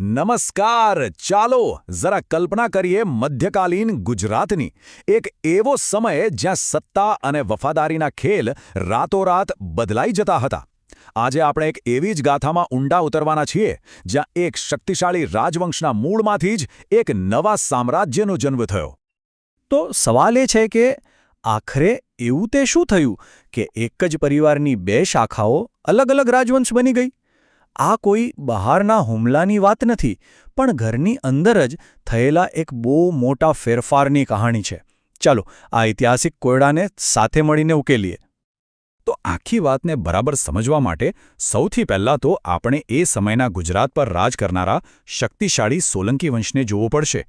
નમસ્કાર, ચાલો જરા કલ્પના કરીએ મધ્યકાલીન ગુજરાતની. એક એવો સમય જ્યાં સત્તા અને વફાદારીના ખેલ રાતોરાત બદલાઈ જતા હતા. આજે આપણે એક એવી જ ગાથામાં ઊંડા ઉતરવાના છીએ, જ્યાં એક શક્તિશાળી રાજવંશના મૂળમાંથી જ એક નવા સામ્રાજ્યનો જન્મ થયો. તો સવાલ એ છે કે, આખરે એવું તે શું થયું કે એક જ પરિવારની બે શાખાઓ અલગ અલગ રાજવંશ બની ગઈ? આ કોઈ બહારના હુમલાની વાત નથી, પણ ઘરની અંદર જ થયેલા એક બહુ મોટા ફેરફારની કહાણી છે. ચાલો, આ ઐતિહાસિક કોયડાને સાથે મળીને ઉકેલીએ. તો આખી વાતને બરાબર સમજવા માટે સૌથી પહેલાં તો આપણે એ સમયના ગુજરાત પર રાજ કરનારા શક્તિશાળી સોલંકી વંશને જોવો પડશે.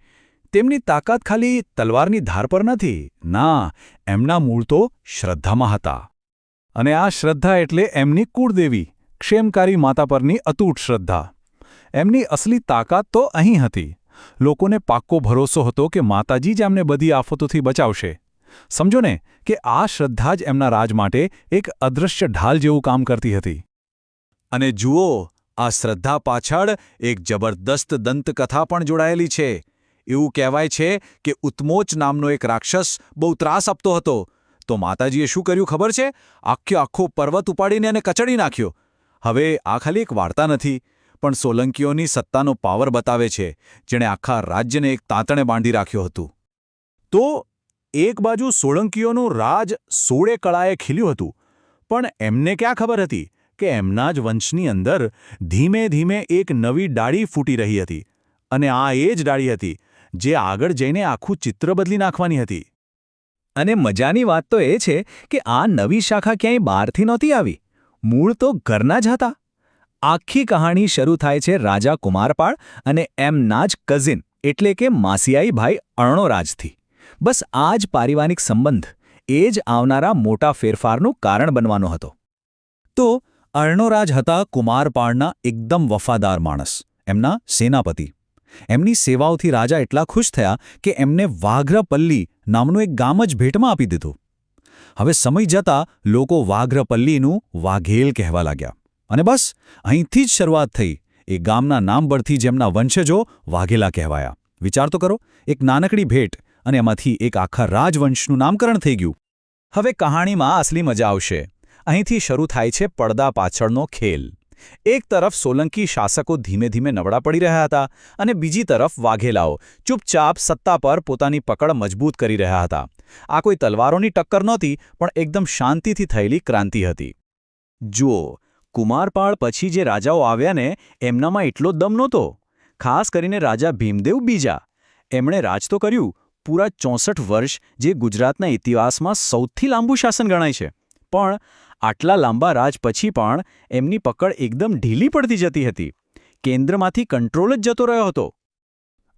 તેમની તાકાત ખાલી તલવારની ધાર પર નથી, ના, એમના મૂળ તો શ્રદ્ધામાં હતા. અને આ શ્રદ્ધા એટલે એમની કુળદેવી ક્ષેમકારી માતા પરની અતૂટ શ્રદ્ધા. એમની અસલી તાકાત તો અહીં હતી. લોકોને પાક્કો ભરોસો હતો કે માતાજી જ એમને બધી આફતોથી બચાવશે. સમજો ને કે આ શ્રદ્ધા જ એમના રાજ માટે એક અદૃશ્ય ઢાલ જેવું કામ કરતી હતી. અને જુઓ, આ શ્રદ્ધા પાછળ એક જબરદસ્ત દંતકથા પણ જોડાયેલી છે. એવું કહેવાય છે કે ઉત્મોચ નામનો એક રાક્ષસ બહુ ત્રાસ આપતો હતો. તો માતાજીએ શું કર્યું ખબર છે? આખ્યો આખો પર્વત ઉપાડીને એને કચડી નાખ્યો. હવે આ ખાલી એક વાર્તા નથી, પણ સોલંકીઓની સત્તાનો પાવર બતાવે છે, જેણે આખા રાજ્યને એક તાંતણે બાંધી રાખ્યું હતું. તો એક બાજુ સોલંકીઓનું રાજ સોળે કળાએ ખીલ્યું હતું, પણ એમને ક્યાં ખબર હતી કે એમના જ વંશની અંદર ધીમે ધીમે એક નવી ડાળી ફૂટી રહી હતી, અને આ એ જ ડાળી હતી જે આગળ જઈને આખું ચિત્ર બદલી નાખવાની હતી. અને મજાની વાત તો એ છે કે આ નવી શાખા ક્યાંય બહારથી નહોતી આવી. મૂળ તો ઘરના જ હતા. આખી કહાણી શરૂ થાય છે રાજા કુમારપાળ અને એમના જ કઝિન એટલે કે માસિયાઈ ભાઈ અર્ણોરાજથી. બસ આ જ પારિવારિક સંબંધ, એ જ આવનારા મોટા ફેરફારનું કારણ બનવાનો હતો. તો અર્ણોરાજ હતા કુમારપાળના એકદમ વફાદાર માણસ, એમના સેનાપતિ. એમની સેવાઓથી રાજા એટલા ખુશ થયા કે એમને વાઘ્રપલ્લી નામનું એક ગામ જ ભેટમાં આપી દીધું. હવે સમય જતાં લોકો વાઘ્રપલ્લીનું વાઘેલ કહેવા લાગ્યા. અને બસ, અહીંથી જ શરૂઆત થઈ. એ ગામના નામ પરથી જેમના વંશજો વાઘેલા કહેવાયા. વિચાર તો કરો, એક નાનકડી ભેટ અને એમાંથી એક આખા રાજવંશનું નામકરણ થઈ ગયું. હવે કહાણીમાં અસલી મજા આવશે. અહીંથી શરૂ થાય છે પડદા પાછળનો ખેલ. એક તરફ સોલંકી શાસકો ધીમે ધીમે નબળા પડી રહ્યા હતા અને બીજી તરફ વાઘેલાઓ ચૂપચાપ સત્તા પર પોતાની પકડ મજબૂત કરી રહ્યા હતા. આ કોઈ તલવારોની ટક્કર નહોતી, પણ એકદમ શાંતિથી થયેલી ક્રાંતિ હતી. જુઓ, કુમારપાળ પછી જે રાજાઓ આવ્યા ને, એમનામાં એટલો દમ નહોતો. ખાસ કરીને રાજા ભીમદેવ બીજા. એમણે રાજ તો કર્યું, પૂરા ચોસઠ વર્ષ જે ગુજરાતના ઇતિહાસમાં સૌથી લાંબુ શાસન ગણાય છે. પણ આટલા લાંબા રાજ પછી પણ એમની પકડ એકદમ ઢીલી પડતી જતી હતી. કેન્દ્રમાંથી કંટ્રોલ જ જતો રહ્યો હતો.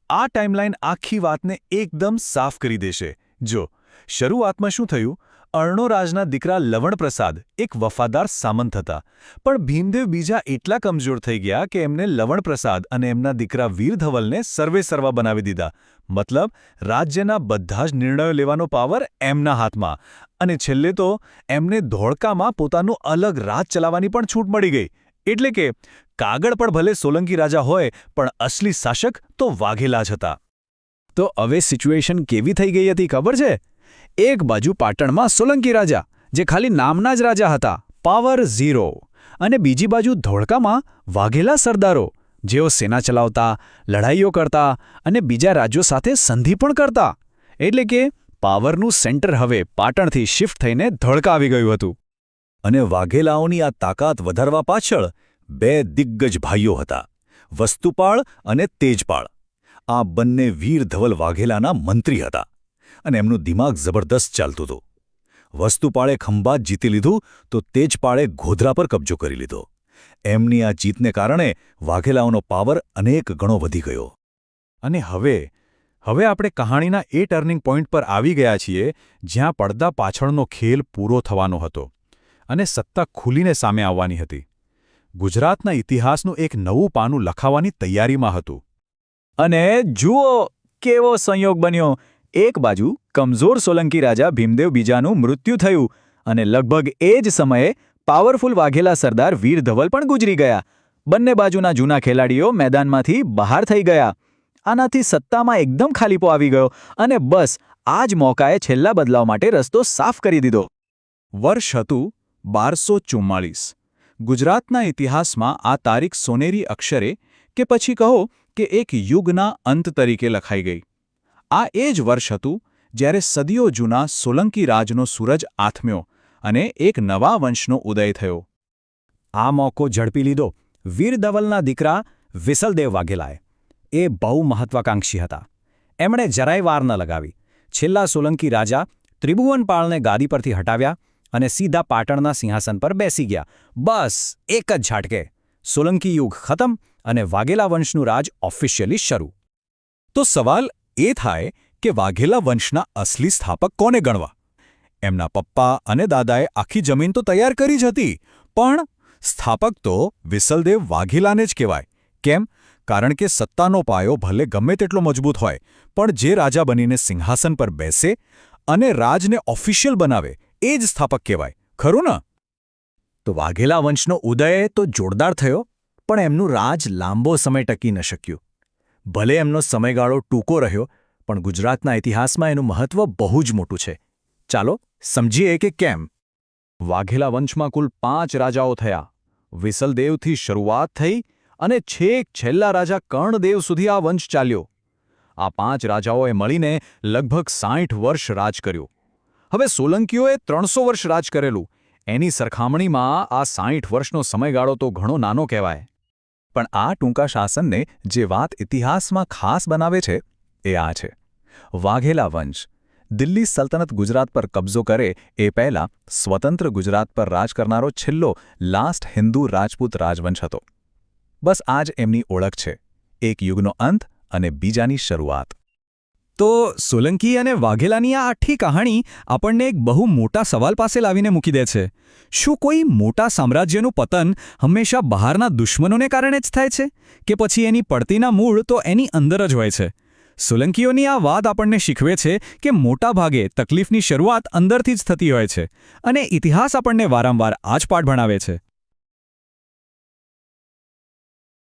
આ ટાઈમલાઈન આખી વાતને એકદમ સાફ કરી દેશે. જો, શરૂઆતમાં શું થયું? અર્ણોરાજના દીકરા લવણપ્રસાદ એક વફાદાર સામંત હતા. પણ ભીમદેવ બીજા એટલા કમજોર થઈ ગયા કે એમને લવણપ્રસાદ અને એમના દીકરા વીરધવલને સર્વે સર્વા બનાવી દીધા. મતલબ, રાજ્યના બધા જ નિર્ણયો લેવાનો પાવર એમના હાથમાં. અને છેલ્લે તો, એમને ધોળકામાં પોતાનું અલગ રાજ ચલાવવાની પણ છૂટ મળી ગઈ. એટલે કે, કાગળ પણ ભલે સોલંકી રાજા હોય, પણ અસલી શાસક તો વાઘેલા જ હતા. તો હવે સિચ્યુએશન કેવી થઈ ગઈ હતી ખબર છે? એક બાજુ પાટણમાં સોલંકી રાજા, જે ખાલી નામના જ રાજા હતા, પાવર ઝીરો. અને બીજી બાજુ ધોળકામાં વાઘેલા સરદારો, જેઓ સેના ચલાવતા, લડાઈઓ કરતા અને બીજા રાજ્યો સાથે સંધિ પણ કરતા. એટલે કે પાવરનું સેન્ટર હવે પાટણથી શિફ્ટ થઈને ધોળકા આવી ગયું હતું. અને વાઘેલાઓની આ તાકાત વધારવા પાછળ બે દિગ્ગજ ભાઈઓ હતા, વસ્તુપાળ અને તેજપાળ. આ બંને વીર ધવલ વાઘેલાના મંત્રી હતા. અને એમનું દિમાગ જબરદસ્ત ચાલતું હતું. વસ્તુપાળે ખંભાત જીતી લીધું તો તેજપાળે ગોધરા પર કબજો કરી લીધો. એમની આ જીતને કારણે વાઘેલાઓનો પાવર અનેક ગણો વધી ગયો. અને હવે હવે આપણે કહાણીના એ ટર્નિંગ પોઈન્ટ પર આવી ગયા છીએ જ્યાં પડદા પાછળનો ખેલ પૂરો થવાનો હતો અને સત્તા ખુલીને સામે આવવાની હતી. ગુજરાતના ઇતિહાસનું એક નવું પાનું લખાવાની તૈયારીમાં હતું. અને જુઓ કેવો સંયોગ બન્યો. એક બાજુ કમઝોર સોલંકી રાજા ભીમદેવ બીજાનું મૃત્યુ થયું અને લગભગ એ જ સમયે પાવરફુલ વાઘેલા સરદાર વીર ધવલ પણ ગુજરી ગયા. બંને બાજુના જૂના ખેલાડીઓ મેદાનમાંથી બહાર થઈ ગયા. આનાથી સત્તામાં એકદમ ખાલીપો આવી ગયો અને બસ આ જ મોકાએ છેલ્લા બદલાવ માટે રસ્તો સાફ કરી દીધો. વર્ષ હતું બારસો ચુમ્માળીસ. ગુજરાતના ઇતિહાસમાં આ તારીખ સોનેરી અક્ષરે કે પછી કહો કે એક યુગના અંત તરીકે લખાઈ ગઈ. આ એ જ વર્ષ હતું જ્યારે સદીઓ જૂના સોલંકી રાજનો સૂરજ આથમ્યો અને એક નવા વંશનો ઉદય થયો. આ મોકો ઝડપી લીધો. વીર ધવલના દીકરા વિસલદેવ વાઘેલાએ. એ બહુ મહત્વાકાંક્ષી હતા. એમણે જરાય વાર ન લગાવી. છેલ્લા સોલંકી રાજા ત્રિભુવનપાળને ગાદી પરથી હટાવ્યા અને સીધા પાટણના સિંહાસન પર બેસી ગયા. બસ એક જ ઝાટકે. સોલંકી યુગ ખતમ અને વાઘેલા વંશનું રાજ ઓફિશિયલી શરૂ. તો સવાલ એ થાય કે વાઘેલા વંશના અસલી સ્થાપક કોને ગણવા? એમના પપ્પા અને દાદાએ આખી જમીન તો તૈયાર કરી જ હતી, પણ સ્થાપક તો વિસલદેવ વાઘેલાને જ કહેવાય. કેમ? કારણ કે સત્તાનો પાયો ભલે ગમે તેટલો મજબૂત હોય, પણ જે રાજા બનીને સિંહાસન પર બેસે અને રાજને ઓફિશિયલ બનાવે, એ જ સ્થાપક કહેવાય. ખરું ને? તો વાઘેલા વંશનો ઉદય તો જોરદાર થયો, પણ એમનું રાજ લાંબો સમય ટકી ન શક્યું. ભલે એમનો સમયગાળો ટૂંકો રહ્યો, પણ ગુજરાતના ઇતિહાસમાં એનું મહત્વ બહુ જ મોટું છે. ચાલો, સમજીએ કે કેમ? વાઘેલા વંશમાં કુલ પાંચ રાજાઓ થયા. વિસલદેવથી શરૂઆત થઈ અને છેક છેલ્લા રાજા કર્ણદેવ સુધી આ વંશ ચાલ્યો. આ પાંચ રાજાઓએ મળીને લગભગ સાઠ વર્ષ રાજ કર્યું. હવે સોલંકીઓએ ત્રણસો વર્ષ રાજ કરેલું. એની સરખામણીમાં આ સાઠ વર્ષનો સમયગાળો તો ઘણો નાનો કહેવાય. પણ આ ટૂંકા શાસનને જે વાત ઇતિહાસમાં ખાસ બનાવે છે, એ આ છે. વાઘેલા વંશ. દિલ્હી સલ્તનત ગુજરાત પર કબજો કરે, એ પહેલા સ્વતંત્ર ગુજરાત પર રાજ કરનારો છેલ્લો લાસ્ટ હિન્દુ રાજપૂત રાજવંશ હતો. બસ આ જ એમની ઓળખ છે. એક યુગનો અંત અને બીજાની શરૂઆત. તો સોલંકી અને વાઘેલાની આ આઠી કહાણી આપણને એક બહુ મોટા સવાલ પાસે લાવીને મૂકી દે છે. શું કોઈ મોટા સામ્રાજ્યનું પતન હંમેશા બહારના દુશ્મનોને કારણે જ થાય છે? કે પછી એની પડતીના મૂળ તો એની અંદર જ હોય છે? સોલંકીઓની આ વાત આપણને શીખવે છે કે મોટા ભાગે તકલીફની શરૂઆત અંદરથી જ થતી હોય છે અને ઇતિહાસ આપણને વારંવાર આ જ પાઠ ભણાવે છે.